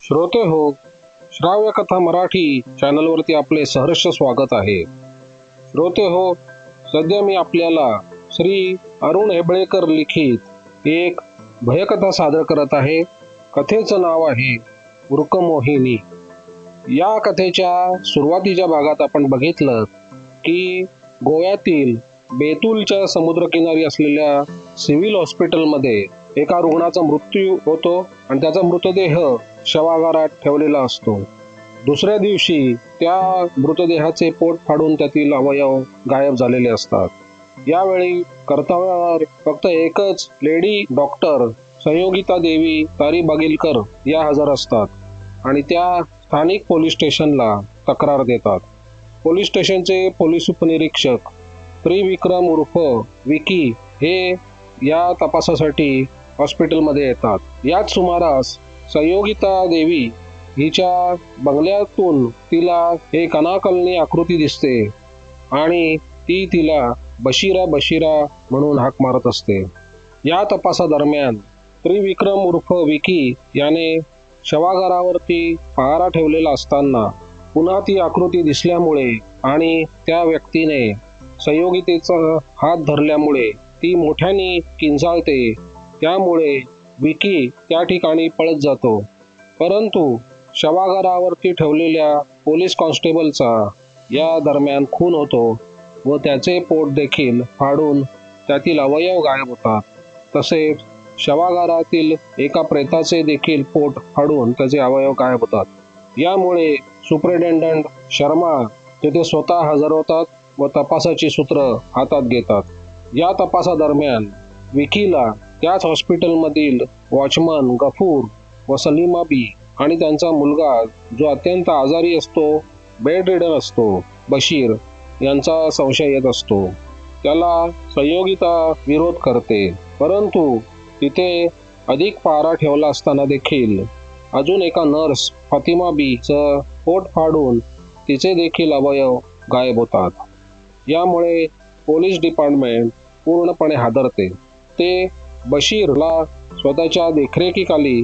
श्रोते हो श्राव्य कथा मराठी चॅनलवरती आपले सहर्ष स्वागत आहे. श्रोते हो सध्या मी आपल्याला श्री अरुण हेबळेकर लिखित एक भयकथा सादर करत आहे. कथेचं नाव आहे वृकमोहिनी या कथेच्या सुरुवातीच्या भागात आपण बघितलं की गोव्यातील बेतूलच्या समुद्रकिनारी असलेल्या सिव्हिल हॉस्पिटलमध्ये एका रुग्णाचा मृत्यू होतो आणि त्याचा मृतदेह शवागारात ठेवलेला असतो. दुसऱ्या दिवशी त्या मृतदेहाचे पोट फाडून त्यातील अवयव गायब झालेले असतात. यावेळी कर्तव्यावर फक्त एकच लेडी डॉक्टर संयोगिता देवी तारी बागिलकर या हजर असतात आणि त्या स्थानिक पोलीस स्टेशनला तक्रार देतात. पोलीस स्टेशनचे पोलीस उपनिरीक्षक त्रिविक्रम उर्फ विकी हे या तपासासाठी हॉस्पिटलमध्ये येतात. याच सुमारास संयोगिता देवी हिच्या बंगल्यातून तिला एक अनाकलनी आकृती दिसते आणि ती तिला बशिरा बशिरा म्हणून हाक मारत असते. या तपासादरम्यान त्रिविक्रम उर्फ विकी याने शवागारावरती पहारा ठेवलेला असताना पुन्हा ती आकृती दिसल्यामुळे आणि त्या व्यक्तीने संयोगितेचा हात धरल्यामुळे ती मोठ्याने किंचाळते त्यामुळे विकी त्या ठिकाणी पळत जातो. परंतु शवागारावरती ठेवलेल्या पोलीस कॉन्स्टेबलचा या दरम्यान खून होतो व त्याचे पोट देखील फाडून त्यातील अवयव गायब होतात. तसेच शवागारातील एका प्रेताचे देखील पोट फाडून त्याचे अवयव गायब होतात. यामुळे सुप्रिटेंडंट शर्मा तेथे स्वतः हजर होतात व तपासाची सूत्र हातात घेतात. या तपासादरम्यान विकीला त्याच हॉस्पिटलमधील वॉचमन गफूर व सलीमा बी आणि त्यांचा मुलगा जो अत्यंत आजारी असतो बेड रिडर असतो बशीर यांचा संशय येत असतो. त्याला संयोगिता विरोध करते परंतु तिथे अधिक पारा ठेवला असताना देखील अजून एका नर्स फातिमा बीचं पोट फाडून तिचे देखील अवयव गायब होतात. यामुळे पोलीस डिपार्टमेंट पूर्णपणे हादरते. ते बशीरला स्वतःच्या देखरेखीखाली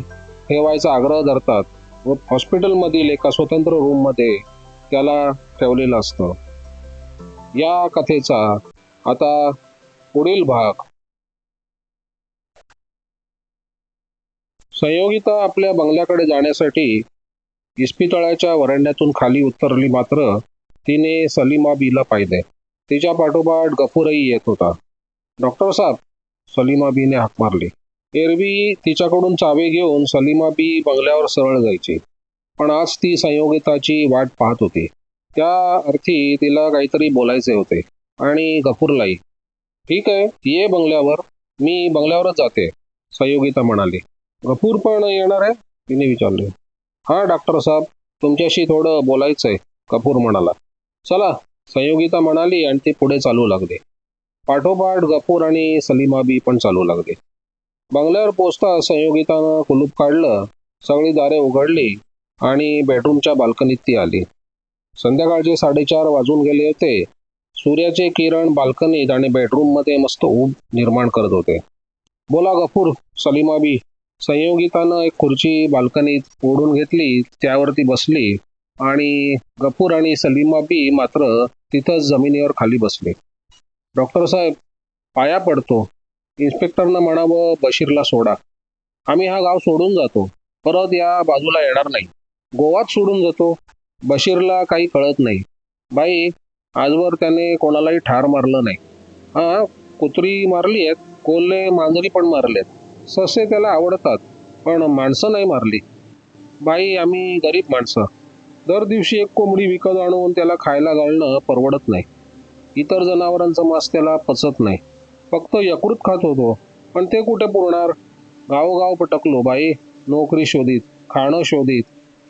ठेवायचा आग्रह धरतात व हॉस्पिटलमधील एका स्वतंत्र रूममध्ये त्याला ठेवलेलं असतं. या कथेचा आता पुढील भाग. संयोगिता आपल्या बंगल्याकडे जाण्यासाठी इस्पितळाच्या वरांड्यातून खाली उतरली मात्र तिने सलीमा बीला पाहिले. तिच्या पाठोपाठ गफूरही येत होता. डॉक्टर साहेब सलीमा बीने हाक मारली. एरवी तिच्याकडून चावे घेऊन सलीमा बी बंगल्यावर सरळ जायची. पण आज ती संयोगिताची वाट पाहत होती. त्या अर्थी तिला काहीतरी बोलायचे होते आणि गफूरलाही ठीक आहे ये बंगल्यावर. मी बंगल्यावरच जाते संयोगिता म्हणाली. गफूर पण येणार आहे? तिने विचारले. हा डॉक्टर साहेब तुमच्याशी थोडं बोलायचं आहे कपूर म्हणाला. चला संयोगिता म्हणाली आणि ते पुढे चालू लागले. पाठोपाठ गफूर आणि सलीमा बी पण चालू लागले. बंगल्यावर पोचता संयोगितानं कुलूप काढलं सगळी दारे उघडली आणि बेडरूमच्या बाल्कनीत ती आली. संध्याकाळचे साडेचार वाजून गेले होते. सूर्याचे किरण बाल्कनीत आणि बेडरूममध्ये मस्त ऊब निर्माण करत होते. बोला गफूर सलीमा बी संयोगितानं एक खुर्ची बाल्कनीत ओढून घेतली त्यावरती बसली आणि गफूर आणि सलीमा बी मात्र तिथंच जमिनीवर खाली बसले. डॉक्टर साहेब पाया पडतो. इन्स्पेक्टरनं म्हणावं बशीरला सोडा. आम्ही हा गाव सोडून जातो. परत या बाजूला येणार नाही. गोवात सोडून जातो. बशीरला काही कळत नाही. बाई आजवर त्याने कोणालाही ठार मारलं नाही. हा कुत्री मारली आहेत कोल्हे मांजरी पण मारलेत ससे त्याला आवडतात पण माणसं नाही मारली. बाई आम्ही गरीब माणसं. दर दिवशी एक कोंबडी विकत आणून त्याला खायला घालणं परवडत नाही. इतर जनावरांचं मांस त्याला पचत नाही. फक्त यकृत खात होतो. पण ते कुठे पुरणार? गावोगाव पटकलो बाई. नोकरी शोधित खाणं शोधित.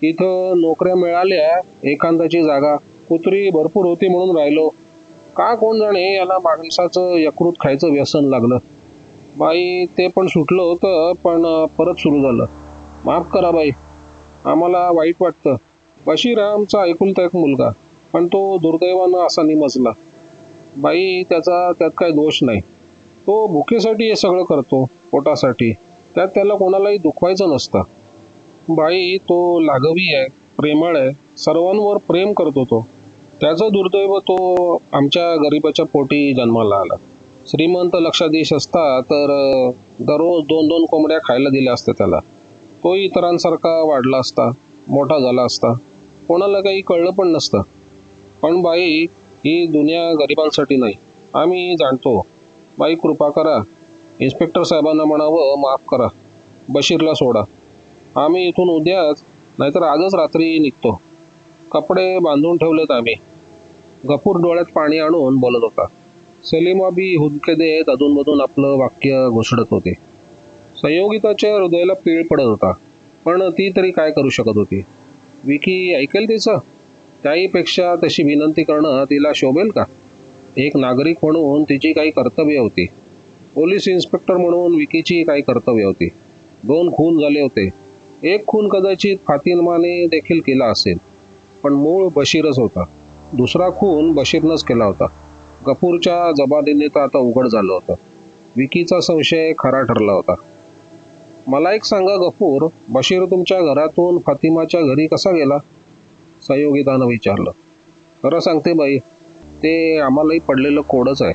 इथं नोकऱ्या मिळाल्या एकांताची जागा. कुत्री भरपूर होती म्हणून राहिलो. का कोण जाणे? याला माणसाचं यकृत खायचं व्यसन लागलं. बाई ते पण सुटलं होतं पण परत सुरू झालं. माफ करा बाई. आम्हाला वाईट वाटतं. बशीरामचा ऐकुलता एक मुलगा. पण तो दुर्दैवानं असा निमजला. बाई त्याचा त्यात काही दोष नाही. तो भुकेसाठी हे सगळं करतो पोटासाठी. त्यात त्याला कोणालाही दुखवायचं नसतं. बाई तो लाघवी आहे प्रेमळ आहे सर्वांवर प्रेम करतो तो. त्याचं दुर्दैव तो आमच्या गरिबाच्या पोटी जन्माला आला. श्रीमंत लक्षाधीश असता तर दररोज दोन दोन कोंबड्या खायला दिल्या असत्या त्याला. तो इतरांसारखा वाढला असता मोठा झाला असता. कोणाला काही कळलं पण नसतं. पण बाई ही दुनिया गरिबांसाठी नाही. आम्ही जाणतो. बाई कृपा करा. इन्स्पेक्टर साहेबांना म्हणावं माफ करा. बशीरला सोडा. आम्ही इथून उद्याच नाहीतर आजच रात्री निघतो. कपडे बांधून ठेवलेत आम्ही. गफूर डोळ्यात पाणी आणून बोलत होता. सलीमाबी हुदके देत अधूनमधून आपलं वाक्य घुसडत होते. संयोगिताच्या हृदयाला पीळ पडत होता. पण ती तरी काय करू शकत होती? विकी ऐकेल तिचं? त्याहीपेक्षा तशी विनंती करणं तिला शोभेल का? एक नागरिक म्हणून तिची काही कर्तव्य होती. पोलीस इन्स्पेक्टर म्हणून विकीची काही कर्तव्य होती. दोन खून झाले होते. एक खून कदाचित फातिमाने देखील केला असेल पण मूळ बशीरच होता. दुसरा खून बशीरनंच केला होता. गफूरच्या जबादीने तर आता उघड झालं होतं. विकीचा संशय खरा ठरला होता. मला एक सांगा गफूर बशीर तुमच्या घरातून फातिमाच्या घरी कसा गेला? संयोगितानं विचारलं. खरं सांगते बाई ते आम्हालाही पडलेलं कोडच आहे.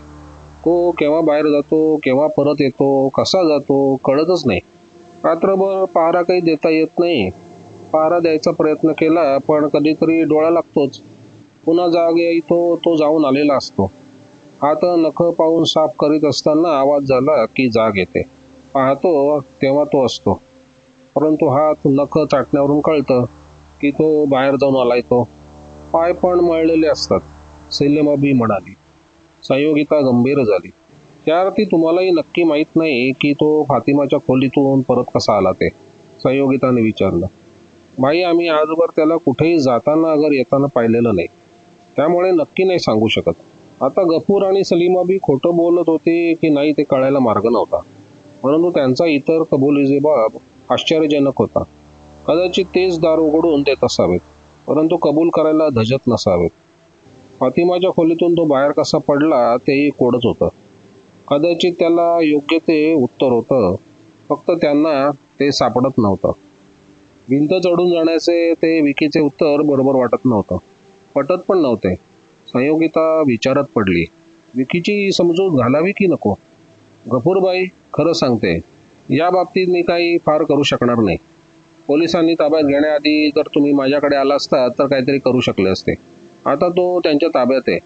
तो केव्हा बाहेर जातो केव्हा परत येतो कसा जातो कळतच नाही. रात्रभर पहारा काही देता येत नाही. पहारा द्यायचा प्रयत्न केला पण कधीतरी डोळा लागतोच. पुन्हा जाग येतो तो जाऊन आलेला असतो. हात नख पाहून साफ करीत असताना आवाज झाला की जाग येते. पाहतो तेव्हा तो असतो. परंतु हात नख चाटण्यावरून कळतं. की तो बाहेर जाऊन आलाय तो पाय पण मळलेले असतात. सैल्यमाबी म्हणाली. संयोगिता गंभीर झाली. त्यावरती तुम्हालाही नक्की माहीत नाही की तो फातिमाच्या खोलीतून परत कसा आला ते संयोगिताने विचारलं. बाई आम्ही आजवर त्याला कुठेही जाताना अगर येताना पाहिलेलं नाही. त्यामुळे नक्की नाही सांगू शकत. आता गफूर आणि सलीमाबी खोटं बोलत होते की नाही ते कळायला मार्ग नव्हता. परंतु त्यांचा इतर कबुलीजेबाब आश्चर्यजनक होता. कदाचित तेच दार उघडून देत असावेत परंतु कबूल करायला धजत नसावेत. फातिमाच्या खोलीतून तो बाहेर कसा पडला तेही कोडच होतं. कदाचित त्याला योग्य ते उत्तर होतं फक्त त्यांना ते सापडत नव्हतं. भिंत चढून जाण्याचे ते विकीचे उत्तर बरोबर वाटत नव्हतं. पटत पण नव्हते. संयोगिता विचारात पडली. विकीची समजूत घालावी की नको? गफूरबाई खरं सांगते या बाबतीत मी काही फार करू शकणार नाही. पोलिसांनी ताब्यात घेण्याआधी जर तुम्ही माझ्याकडे आला असता तर काहीतरी करू शकले असते. आता तो त्यांच्या ताब्यात आहे.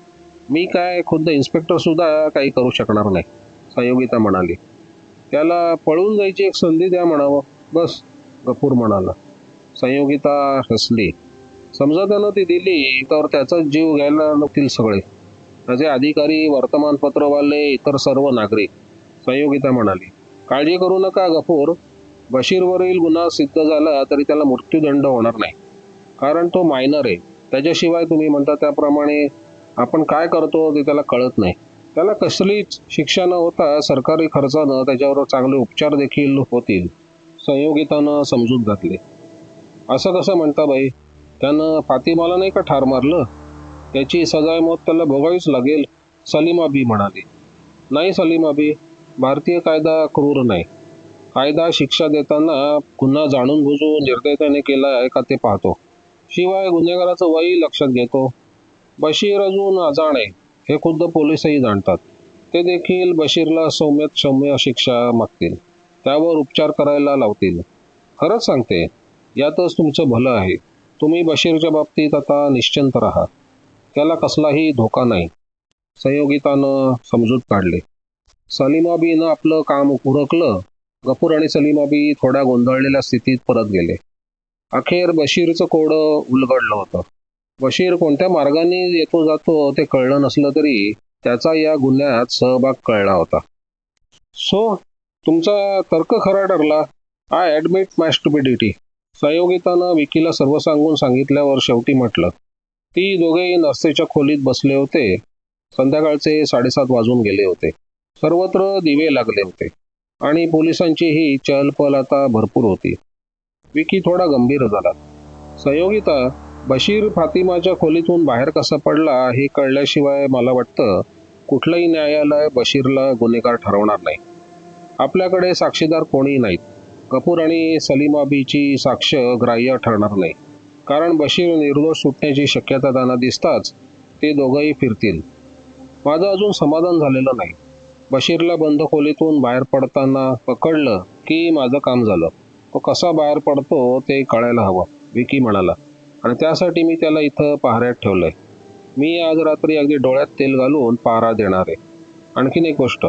मी काय खुद्द इन्स्पेक्टरसुद्धा काही करू शकणार नाही संयोगिता म्हणाली. त्याला पळून जायची एक संधी द्या म्हणावं. बस गफूर म्हणाला. संयोगिता हसली. समजा त्यानं ती दिली तर त्याचा जीव घ्यायला नव्हतील सगळे. त्याचे अधिकारी वर्तमानपत्रवाले इतर सर्व नागरिक संयोगिता म्हणाली. काळजी करू नका गफूर. बशीरवरील गुन्हा सिद्ध झाला तरी त्याला मृत्यूदंड होणार नाही. कारण तो मायनर आहे. त्याच्याशिवाय तुम्ही म्हणता त्याप्रमाणे आपण काय करतो ते त्याला कळत नाही. त्याला कसलीच शिक्षा न होता सरकारी खर्चानं त्याच्यावर चांगले उपचार देखील होतील. संयोगितानं समजूत घातले. असं कसं म्हणता बाई? त्यानं फातिमाला नाही का ठार मारलं? त्याची सजाय मौत त्याला भोगावीच लागेल सलीमाबी म्हणाली. नाही सलीमाबी भारतीय कायदा क्रूर नाही. कायदा शिक्षा देताना गुन्हा जाणून बुजून निर्दयतेने केला आहे का ते पाहतो. शिवाय गुन्हेगाराचं वय लक्षात घेतो. बशीर अजून अजाण आहे हे खुद्द पोलीसही जाणतात. ते देखील बशीरला सौम्यात सौम्य शिक्षा मागतील. त्यावर उपचार करायला लावतील. खरंच सांगते यातच तुमचं भलं आहे. तुम्ही बशीरच्या बाबतीत आता निश्चिंत राहा. त्याला कसलाही धोका नाही. संयोगितानं समजूत काढले. सलीमाबीनं आपलं काम उरकलं गफूर आणि सलीमाबी थोड्या गोंधळलेल्या स्थितीत परत गेले. अखेर बशीरचं कोडं उलगडलं होतं. बशीर कोणत्या मार्गाने येतो जातो ते कळलं नसलं तरी त्याचा या गुन्ह्यात सहभाग कळला होता. सो तुमचा तर्क खरा ठरला. आय ॲडमिट माय स्टुपिडिटी संयोगितानं विकीला सर्व सांगून सांगितल्यावर शेवटी म्हटलं ती दोघेही नर्सेच्या खोलीत बसले होते. संध्याकाळचे साडेसात वाजून गेले होते. सर्वत्र दिवे लागले होते. आणि पोलिसांचीही चहलपहल आता भरपूर होती. विकी थोडा गंभीर झाला. संयोगिता बशीर फातिमाच्या खोलीतून बाहेर कसा पडला हे कळल्याशिवाय मला वाटतं कुठलंही न्यायालय बशीरला गुन्हेगार ठरवणार नाही. आपल्याकडे साक्षीदार कोणी नाहीत. कपूर आणि सलीमाबीची साक्ष ग्राह्य ठरणार नाही. कारण बशीर निर्दोष सुटण्याची शक्यता त्यांना दिसताच ते दोघंही फिरतील. माझं अजून समाधान झालेलं नाही. बशीरला बंद खोलीतून बाहेर पडताना पकडलं की माझं काम झालं. तो कसा बाहेर पडतो ते कळायला हवं विकी म्हणाला. आणि त्यासाठी मी त्याला इथं पहाऱ्यात ठेवलंय. मी आज रात्री अगदी डोळ्यात तेल घालून पहारा देणार आहे. आणखीन एक गोष्ट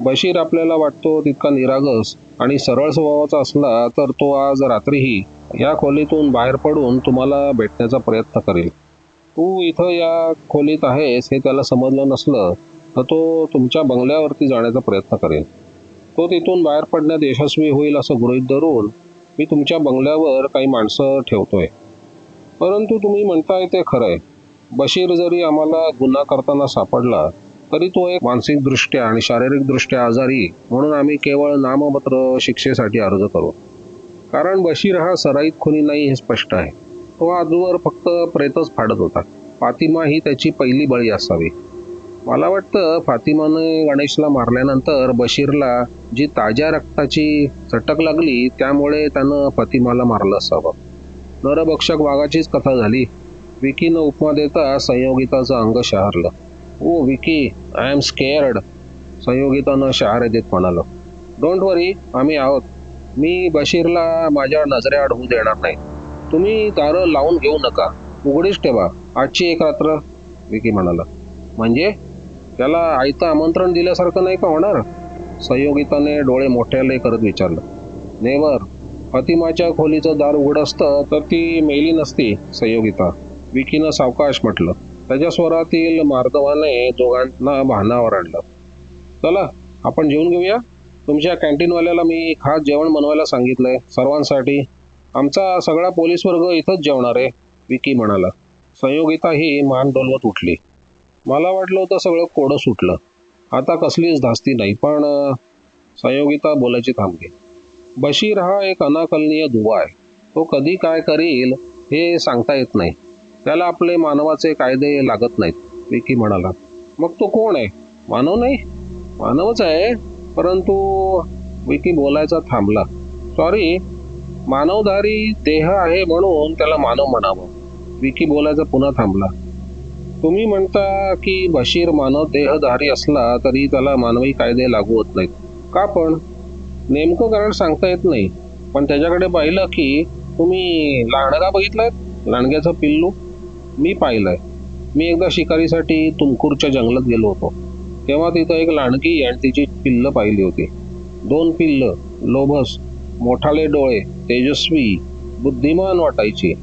बशीर आपल्याला वाटतो तितका निरागस आणि सरळ स्वभावाचा असला तर तो आज रात्रीही या खोलीतून बाहेर पडून तुम्हाला भेटण्याचा प्रयत्न करेल. तू इथं या खोलीत आहेस हे त्याला समजलं नसलं तर तो तुमच्या बंगल्यावरती जाण्याचा प्रयत्न करेल. तो तिथून बाहेर पडण्यात यशस्वी होईल असं गृहीत धरून मी तुमच्या बंगल्यावर काही माणसं ठेवतोय. परंतु तुम्ही म्हणताय ते खरं आहे बशीर जरी आम्हाला गुन्हा करताना सापडला तरी तो एक मानसिकदृष्ट्या आणि शारीरिकदृष्ट्या आजारी म्हणून आम्ही केवळ नाममात्र शिक्षेसाठी अर्ज करू. कारण बशीर हा सराईत खुनी नाही हे स्पष्ट आहे. तो आजवर फक्त प्रेतच फाडत होता. फातिमा ही त्याची पहिली बळी असावी. मला वाटतं फातिमाने गणेशला मारल्यानंतर बशीरला जी ताज्या रक्ताची चटक लागली त्यामुळे त्यानं फातिमाला मारलं असावं. नरभक्षक वाघाचीच कथा झाली. विकीनं उपमा देता संयोगिताचं अंग शहारलं. Oh Vicky I am scared संयोगितानं शहारे देत म्हणालं. डोंट वरी आम्ही आहोत. मी बशीरला माझ्या नजरेआड होऊ देणार नाही. तुम्ही दारं लावून घेऊ नका. उघडीच ठेवा. आजची एक रात्र विकी म्हणाला. म्हणजे? त्याला आईचं आमंत्रण दिल्यासारखं नाही का होणार? संयोगिताने डोळे मोठ्याले करत विचारलं. नेवर फतिमाच्या खोलीचं दार उघड असतं तर ती मेली नसती संयोगिता. विकीनं सावकाश म्हटलं. त्याच्या स्वरातील मार्दवाने दोघांना भानावर आणलं. चला आपण जेवून घेऊया? तुमच्या कॅन्टीनवाल्याला मी खास जेवण बनवायला सांगितलंय सर्वांसाठी. आमचा सगळा पोलीस वर्ग इथंच जेवणार आहे विकी म्हणाला. संयोगिता ही मान डोलवत उठली. मला वाटलं होतं सगळं कोडं सुटलं. आता कसलीच धास्ती नाही पण संयोगिता बोलायची थांबली. बशीर हा एक अनाकलनीय दुवा आहे. तो कधी काय करील हे सांगता येत नाही. त्याला आपले मानवाचे कायदे लागत नाहीत विकी म्हणाला. मग तो कोण आहे? मानव नाही? मानवच आहे परंतु विकी बोलायचा थांबला. सॉरी मानवधारी देह आहे म्हणून त्याला मानव म्हणावं. विकी बोलायचा पुन्हा थांबला. तुम्ही म्हणता की बशीर मानव देहधारी असला तरी त्याला मानवी कायदे लागू होत नाहीत. का पण? नेमकं कारण सांगता येत नाही. पण त्याच्याकडे पाहिलं की तुम्ही लांडगा बघितलाय? लांडग्याचं पिल्लू? मी पाहिलंय. मी एकदा शिकारीसाठी तुमकूरच्या जंगलात गेलो होतो. तेव्हा तिथं एक लांडगी आणि तिची पिल्लं पाहिली होती. दोन पिल्लं लोभस मोठाले डोळे तेजस्वी बुद्धिमान वाटायची.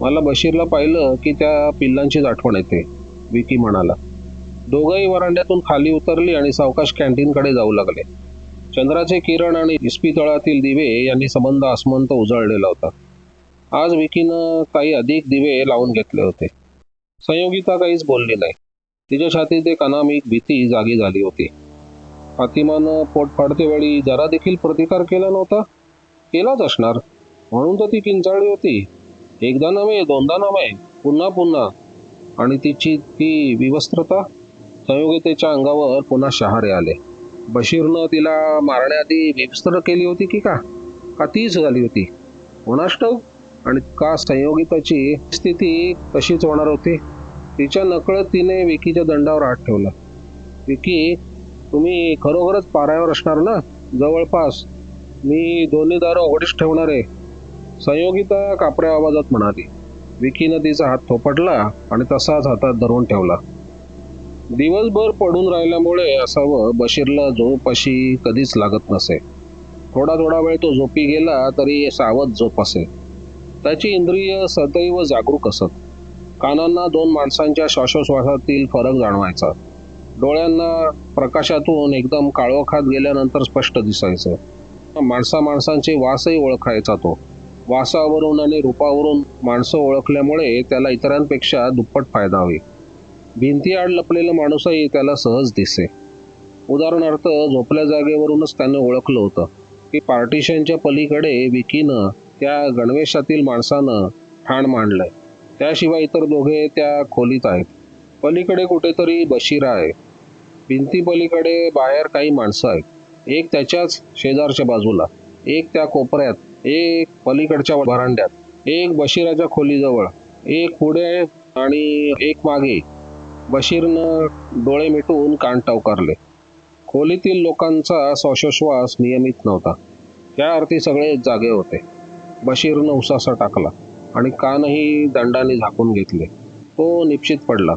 मला बशीरला पाहिलं की त्या पिल्लांचीच आठवण येते. विकी म्हणाला. दोघंही वरांड्यातून खाली उतरली आणि सावकाश कॅन्टीनकडे जाऊ लागले. चंद्राचे किरण आणि इस्पितळातील दिवे यांनी संबंध आसमंत उजळलेला होता. आज विकीनं काही अधिक दिवे लावून घेतले होते. संयोगिता काहीच बोलली नाही. तिच्या छातीत एक अनामिक भीती जागी झाली होती. फातिमानं पोट फाडते वेळी जरा देखील प्रतिकार केला नव्हता? केलाच असणार. म्हणून तर ती किंचाळली होती. एकदा नव्हे दोनदा नव्हे पुन्हा पुन्हा. आणि तिची ती विवस्त्रता संयोगितेच्या अंगावर पुन्हा शहारे आले. बशीरनं तिला मारण्याआधी विवस्त्र केली होती की का? का तीच झाली होती? कोणास आणि का संयोगिताची स्थिती तशीच होणार होती? तिच्या नकळत तिने विकीच्या दंडावर हात ठेवला. विकी तुम्ही खरोखरच पारावर असणार ना? जवळपास. मी दोन्ही दारं उघडीच ठेवणार. आहे संयोगिता कापऱ्या आवाजात म्हणाली. विकीनं तिचा हात थोपटला आणि तसाच हातात धरून ठेवला. दिवसभर पडून राहिल्यामुळे असावं बशीरला झोप अशी कधीच लागत नसे. थोडा थोडा वेळ तो झोपी गेला तरी सावध झोप असे. त्याची इंद्रिय सदैव जागरूक असत. कानांना दोन माणसांच्या श्वासोश्वासातील फरक जाणवायचा. डोळ्यांना प्रकाशातून एकदम काळोखात गेल्यानंतर स्पष्ट दिसायचं. माणसा माणसांचे वासही ओळखायचा तो. वासावरून आणि रूपावरून माणसं ओळखल्यामुळे त्याला इतरांपेक्षा दुप्पट फायदा होई भिंतीआड लपलेलं माणूसही त्याला सहज दिसे उदाहरणार्थ झोपल्या जागेवरूनच त्याने ओळखलं होतं की पार्टिशनच्या पलीकडे विकीनं त्या गणवेशातील माणसानं ठाण मांडलंय. त्याशिवाय इतर दोघे त्या खोलीत आहेत. पलीकडे कुठेतरी बशीरा आहे. भिंती पलीकडे बाहेर काही माणसं आहेत. एक त्याच्याच शेजारच्या बाजूला एक त्या कोपऱ्यात एक पलीकडच्या व्हरांड्यात एक बशीराच्या खोलीजवळ एक पुढे आणि एक मागे. बशीरनं डोळे मिटून कान टवकारले खोलीतील लोकांचा श्वासोश्वास नियमित नव्हता. त्या अर्थी सगळे जागे होते. बशीरनं उसासा टाकला आणि कानही दंडाने झाकून घेतले. तो निश्चित पडला.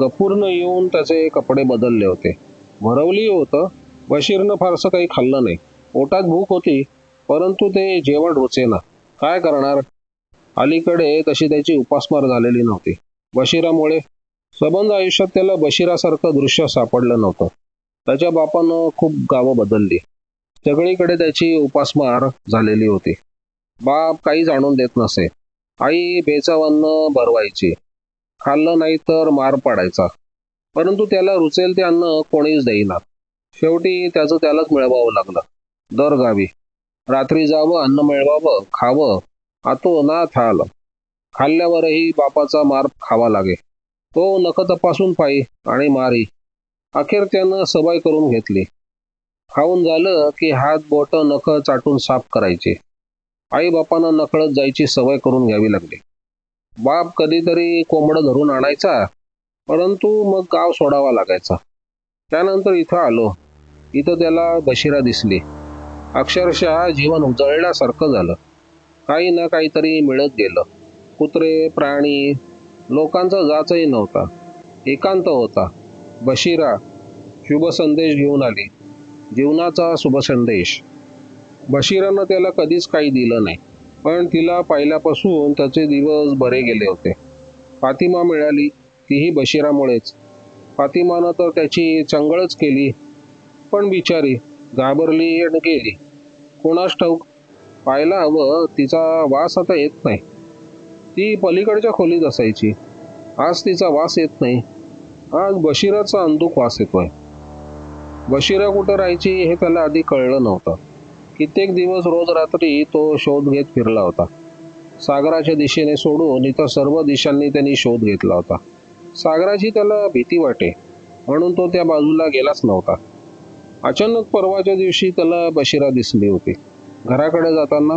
गफूरनं येऊन त्याचे कपडे बदलले होते. भरवली होतं. बशीरनं फारसं काही खाल्लं नाही. पोटात भूक होती. परंतु ते जेवण रुचेना. काय करणार? अलीकडे तशी त्याची उपासमार झालेली नव्हती. बशिरामुळे सबंध आयुष्यात त्याला बशिरासारखं दृश्य सापडलं नव्हतं. त्याच्या बापानं खूप गावं बदलली. सगळीकडे त्याची उपासमार झालेली होती. बाप काही जाणून देत नसे. आई बेचावन्न भरवायची. खाल्लं नाही तर मार पाडायचा. परंतु त्याला रुचेल ते अन्न कोणीच देईना. शेवटी त्याचं त्यालाच मिळवावं लागलं. दर गावी रात्री जावं अन्न मिळवावं खावं आतो ना थाल खाल्ल्यावरही बापाचा मार खावा लागे. तो नख तपासून पायी आणि मारी. अखेर त्यानं सवय करून घेतली. खाऊन झालं की हात बोट नख चाटून साफ करायचे. आई बापांना नकळत जायची सवय करून घ्यावी लागली. बाप कधीतरी कोंबडं धरून आणायचा परंतु मग गाव सोडावा लागायचा. त्यानंतर इथं आलो. इथं त्याला बशिरा दिसली. अक्षरशः जीवन उजळल्यासारखं झालं. काही ना काहीतरी मिळत गेलं. कुत्रे प्राणी लोकांचा जाचही नव्हता. एकांत होता. बशिरा शुभ संदेश घेऊन आली. जीवनाचा शुभ संदेश. बशिरानं त्याला कधीच काही दिलं नाही. पण तिला पाहिल्यापासून त्याचे दिवस बरे गेले होते. फातिमा मिळाली तीही बशिरामुळेच. फातिमानं तर त्याची चंगळच केली. पण बिचारी घाबरली आणि गेली. कोणास ठाऊक पाहायला हवं तिचा वास आता येत नाही. ती पलीकडच्या खोलीत असायची. आज तिचा वास येत नाही. आज बशिराचा अंदूक वास येतोय. बशिरा कुठं राहायची हे त्याला आधी कळलं नव्हतं. कित्येक दिवस रोज रात्री तो शोध घेत फिरला होता. सागराच्या दिशेने सोडून इतर सर्व दिशांनी त्यांनी शोध घेतला होता. सागराची त्याला भीती वाटे म्हणून तो त्या बाजूला गेलाच नव्हता. अचानक परवाच्या दिवशी त्याला बशिरा दिसली होती. घराकडे जाताना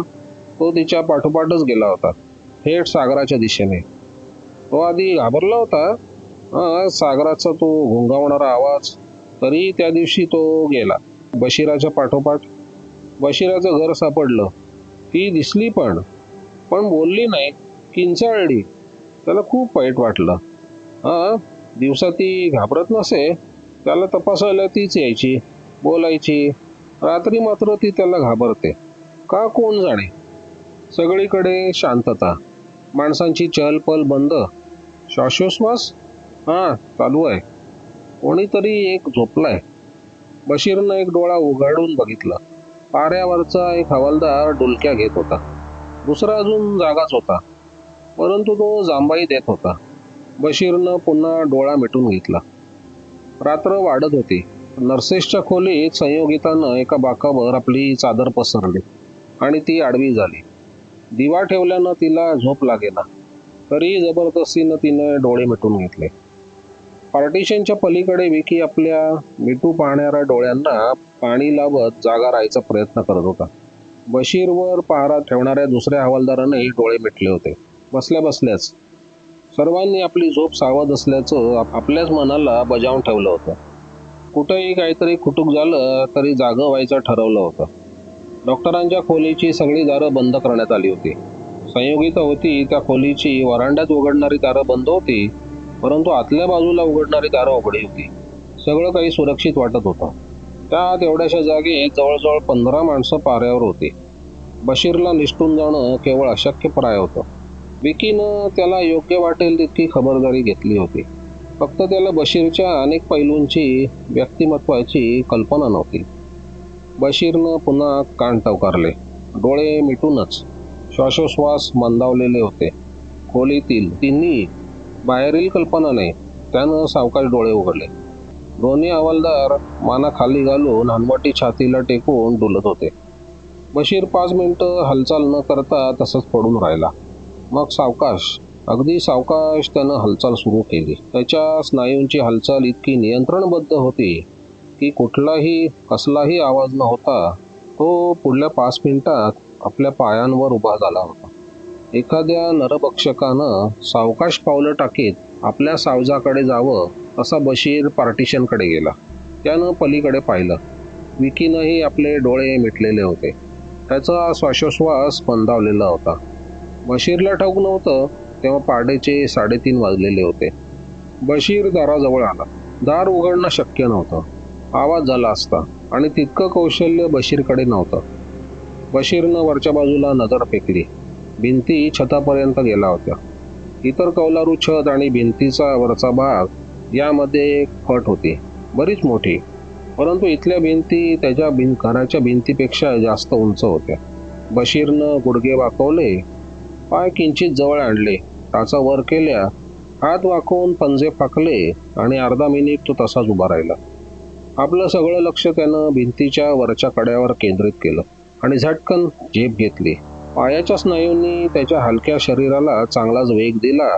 तो तिच्या पाठोपाठच गेला होता. थेट सागराच्या दिशेने. तो आधी घाबरला होता. सागराचा तो घोंगावणारा आवाज. तरी त्या दिवशी तो गेला. बशिराच्या पाठोपाठ बशिराचं घर सापडलं. ती दिसली पण पण बोलली नाही. किंचाळली. त्याला खूप वाईट वाटलं. हां दिवसा ती घाबरत नसे. त्याला तपासायला तीच यायची. बोलायची. रात्री मात्र ती त्याला घाबरते. का कोण जाणे? सगळीकडे शांतता. माणसांची चहलपहल बंद. श्वासोश्वास? हा चालू आहे. कोणीतरी एक झोपलाय. बशीरनं एक डोळा उघडून बघितला. पाऱ्यावरचा एक हवालदार डुलक्या घेत होता. दुसरा अजून जागाच होता. परंतु तो जांभाई देत होता. बशीरनं पुन्हा डोळा मिटून घेतला. रात्र वाढत होती. नर्सेसच्या खोलीत संयोगितानं एका बाकावर आपली चादर पसरली आणि ती आडवी झाली. दिवा ठेवल्यानं तिला झोप लागेना. तरी जबरदस्तीनं तिने डोळे मिटून घेतले. पार्टिशनच्या पलीकडे विकी आपल्या मिठू पाहणाऱ्या डोळ्यांना पाणी लावत जागा राहायचा प्रयत्न करत होता. बशीरवर पहारा ठेवणाऱ्या दुसऱ्या हवालदारानेही डोळे मिटले होते. बसल्या बसल्याच. सर्वांनी आपली झोप सावध असल्याचं आपल्याच मनाला बजावून ठेवलं होतं. कुठंही काहीतरी खुटूक झालं तरी जागं व्हायचं ठरवलं होतं. डॉक्टरांच्या खोलीची सगळी दारं बंद करण्यात आली होती. संयोगिता होती त्या खोलीची वरांड्यात उघडणारी दारं बंद होती परंतु आतल्या बाजूला उघडणारी दारं उघडी होती. सगळं काही सुरक्षित वाटत होतं. त्या तेवढ्याशा जागेत जवळजवळ पंधरा माणसं पाऱ्यावर होती. बशीरला निष्ठून जाणं केवळ अशक्यप्राय होतं. विकीनं त्याला योग्य वाटेल तितकी खबरदारी घेतली होती. फक्त त्याला बशीरच्या अनेक पैलूंची व्यक्तिमत्वाची कल्पना नव्हती. बशीरनं पुन्हा कान टवकारले. डोळे मिटूनच श्वासोश्वास मंदावलेले होते. खोलीतील तिन्ही बाहेरील कल्पना नाही त्यानं सावकाश डोळे उघडले. दोन्ही हवालदार माना खाली घालून हनवटी छातीला टेकून डुलत होते. बशीर पाच मिनिटं हालचाल न करता तसंच पडून राहिला. मग सावकाश अगदी सावकाश त्यानं हालचाल सुरू केली. त्याच्या स्नायूंची हालचाल इतकी नियंत्रणबद्ध होती की कुठलाही कसलाही आवाज न होता तो पुढल्या पाच मिनिटात आपल्या पायांवर उभा झाला होता. एखाद्या नरभक्षकानं सावकाश पावलं टाकीत आपल्या सावजाकडे जावं असा बशीर पार्टिशनकडे गेला. त्यानं पलीकडे पाहिलं. विकीनंही आपले डोळे मिटलेले होते. त्याचा श्वासोश्वास बंधावलेला होता. बशीरला ठाऊक नव्हतं तेव्हा पहाटेचे साडेतीन वाजलेले होते. बशीर दाराजवळ आला. दार उघडणं शक्य नव्हतं. आवाज झाला असता आणि तितकं कौशल्य बशीरकडे नव्हतं. बशीरनं वरच्या बाजूला नजर फेकली. भिंती छतापर्यंत गेला होत्या. इतर कौलारू छत आणि भिंतीचा वरचा भाग यामध्ये एक फट होती. बरीच मोठी. परंतु इथल्या भिंती त्याच्या भिं घराच्या भिंतीपेक्षा जास्त उंच होत्या. बशीरनं गुडघे वाकवले पाय किंचित जवळ आणले. टाचा वर केल्या हात वाकवून पंजे फाकले आणि अर्धा मिनिट तो तसाच उभा राहिला. आपलं सगळं लक्ष त्यानं भिंतीच्या वरच्या कड्यावर केंद्रित केलं आणि झटकन झेप घेतली. पायाच्या स्नायूंनी त्याच्या हलक्या शरीराला चांगलाच वेग दिला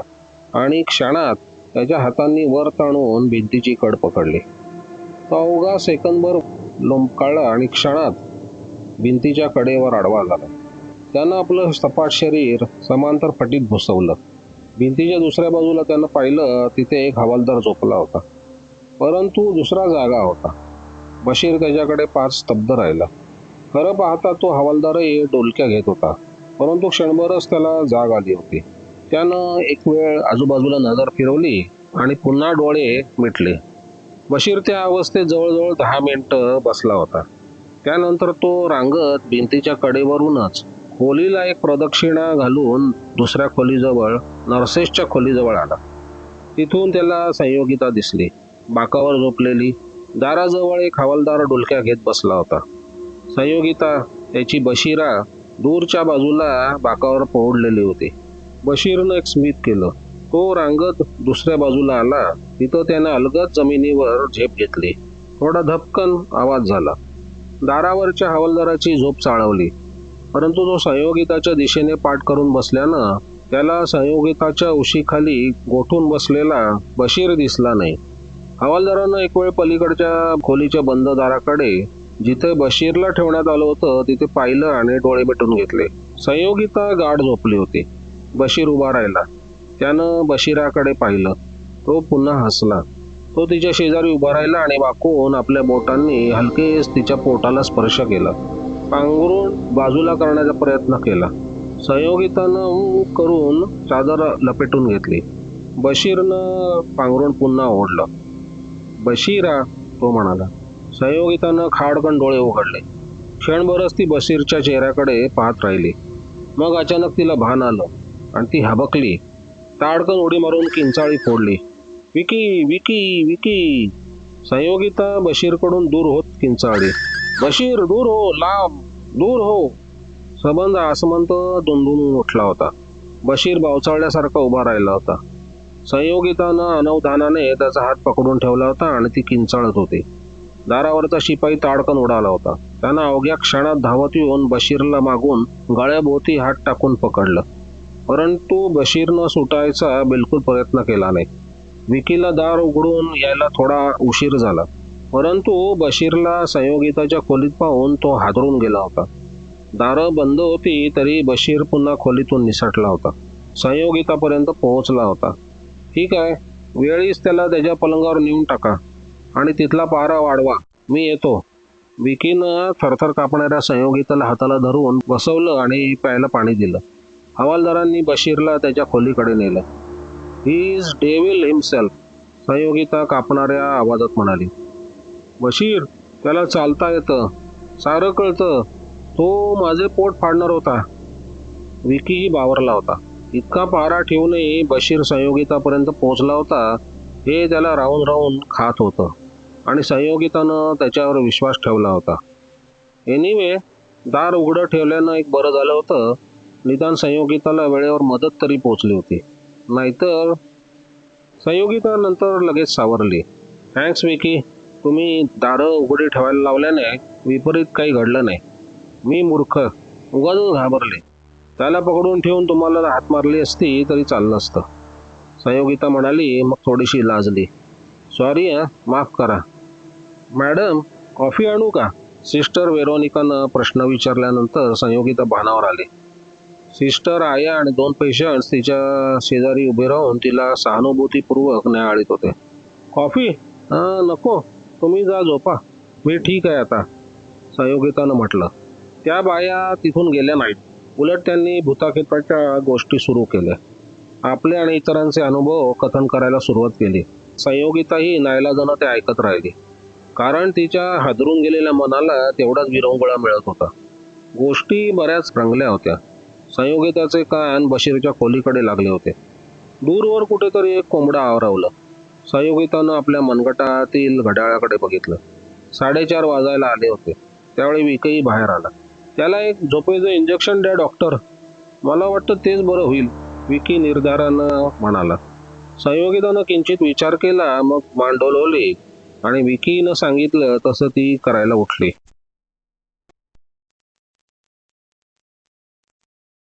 आणि क्षणात त्याच्या हातांनी वर ताणून भिंतीची कड पकडली. तो अवघा सेकंदभर लोंबकाळला आणि क्षणात भिंतीच्या कडेवर आडवा झाला त्यानं आपलं सपाट शरीर समांतर फटीत भुसवलं. भिंतीच्या दुसऱ्या बाजूला त्यानं पाहिलं तिथे एक हवालदार झोपला होता. परंतु दुसरा जागा होता. बशीर त्याच्याकडे पाच स्तब्ध राहिला. खरं पाहता तो हवालदारही डोलक्या घेत होता. परंतु क्षणभरच त्याला जाग आली होती. त्यानं एक वेळ आजूबाजूला नजर फिरवली आणि पुन्हा डोळे मिटले. बशीर त्या अवस्थेत जवळजवळ दहा मिनिटं बसला होता. त्यानंतर तो रांगत भिंतीच्या कडेवरूनच खोलीला एक प्रदक्षिणा घालून दुसऱ्या खोलीजवळ नर्सेसच्या खोलीजवळ आला. तिथून त्याला संयोगिता दिसली. बाकावर झोपलेली दाराजवळ एक हवालदार डुलक्या घेत बसला होता. संयोगिता त्याची बशीरा दूरच्या बाजूला बाकावर पोहडलेली होती. बशीरनं एक स्मित केलं. तो रांगत दुसऱ्या बाजूला आला. तिथं त्यानं अलगद जमिनीवर झेप घेतली. थोडा धपकन आवाज झाला. दारावरच्या हवालदाराची झोप चाळवली. परंतु तो संयोगिताच्या दिशेने पाठ करून बसल्यानं त्याला संयोगिताच्या उशीखाली गोठून बसलेला बशीर दिसला नाही. हवालदारानं एक वेळ पलीकडच्या खोलीच्या बंद दाराकडे जिथे बशीरला ठेवण्यात आलं होतं तिथे पाहिलं आणि डोळे मिटून घेतले. संयोगिता गाढ झोपली होती. बशीर उभा राहिला. त्यानं बशीराकडे पाहिलं. तो पुन्हा हसला. तो तिच्या शेजारी उभा राहिला आणि वाकून आपल्या बोटांनी हलकेच तिच्या पोटाला स्पर्श केला. पांघरून बाजूला करण्याचा प्रयत्न केला. संयोगितानं करून चादर लपेटून घेतली. बशीरनं पांघरून पुन्हा ओढलं. बशीरा तो म्हणाला संयोगितानं खाडकन डोळे उघडले. क्षणभरच ती बशीरच्या चेहऱ्याकडे पाहत राहिली. मग अचानक तिला भान आलं आणि ती हबकली. ताडकन उडी मारून किंचाळी फोडली. Vicky Vicky Vicky. संयोगिता बशीरकडून दूर होत किंचाळी बशीर दूर हो लांब दूर हो. सबंध आसमंत दुंदून उठला होता. बशीर बावचाळल्यासारखा उभा राहिला होता. संयोगितानं अनवधानाने त्याचा हात पकडून ठेवला होता आणि ती किंचाळत होती. दारावरचा शिपाई ताडकन उडाला होता. त्यानं अवघ्या क्षणात धावत येऊन बशीरला मागून गळ्याभोवती हात टाकून पकडलं. परंतु बशीरनं सुटायचा बिलकुल प्रयत्न केला नाही. विकीला दार उघडून यायला थोडा उशीर झाला. परंतु बशीरला संयोगिताच्या खोलीत पाहून तो हादरून गेला होता. दारं बंद होती तरी बशीर पुन्हा खोलीतून निसटला होता. संयोगितापर्यंत पोहोचला होता. ठीक आहे वेळीच त्याला त्याच्या पलंगावर नेऊन टाका आणि तिथला पारा वाढवा. मी येतो. विकीनं थरथर कापणाऱ्या संयोगिताला हाताला धरून बसवलं आणि प्यायला पाणी दिलं. हवालदारांनी बशीरला त्याच्या खोलीकडे नेलं. He is devil himself Sanyogita कापणाऱ्या आवाजात म्हणाली. बशीर त्याला चालता येतं. सारं कळतं तो माझे पोट फाडणार होता. विकीही बावरला होता. इतका पारा ठेवूनही बशीर संयोगितापर्यंत पोहोचला होता हे त्याला राहून राहून खात होतं आणि संयोगितानं त्याच्यावर विश्वास ठेवला होता. एनिवे दार उघडं ठेवल्यानं एक बरं झालं होतं. निदान संयोगिताला वेळेवर मदत तरी पोचली होती. नाहीतर संयोगिता नंतर लगेच सावरली. थँक्स विकी. तुम्ही दारं उघडी ठेवायला लावल्याने विपरीत काही घडलं नाही. मी मूर्ख उगाच घाबरले. त्याला पकडून ठेवून तुम्हाला हात मारली असती तरी चाललं असतं. संयोगिता म्हणाली मग थोडीशी लाजली. सॉरी हां माफ करा. मॅडम कॉफी आणू का? सिस्टर वेरोनिकानं प्रश्न विचारल्यानंतर संयोगिता भानावर आली. सिस्टर आया आणि दोन पेशंट्स तिच्या शेजारी उभे राहून तिला सहानुभूतीपूर्वक न्याय आळीत होते. कॉफी? हां नको. तुम्ही जा झोपा. मी ठीक आहे आता संयोगितानं म्हटलं. त्या बाया तिथून गेल्या नाहीत. उलट त्यांनी भूताखेताच्या गोष्टी सुरू केल्या. आपले आणि इतरांचे अनुभव कथन करायला सुरुवात केली. संयोगिताही नायलाजानं ते ऐकत राहिली. कारण तिच्या हादरून गेलेल्या मनाला तेवढाच विरंगुळा मिळत होता. गोष्टी बऱ्याच रंगल्या होत्या. संयोगिताचे कान बशीरच्या खोलीकडे लागले होते. दूरवर कुठेतरी एक कोंबडा आवरावलं. संयोगितानं आपल्या मनगटातील घड्याळाकडे बघितलं. साडेचार वाजायला आले होते. त्यावेळी विकही बाहेर आला. त्याला एक झोपेचं इंजेक्शन द्या डॉक्टर मला वाटतं तेच बरं होईल विकी निर्धारानं म्हणाला. संयोगितानं किंचित विचार केला मग मान आणि विकीनं सांगितलं तसं ती करायला उठली.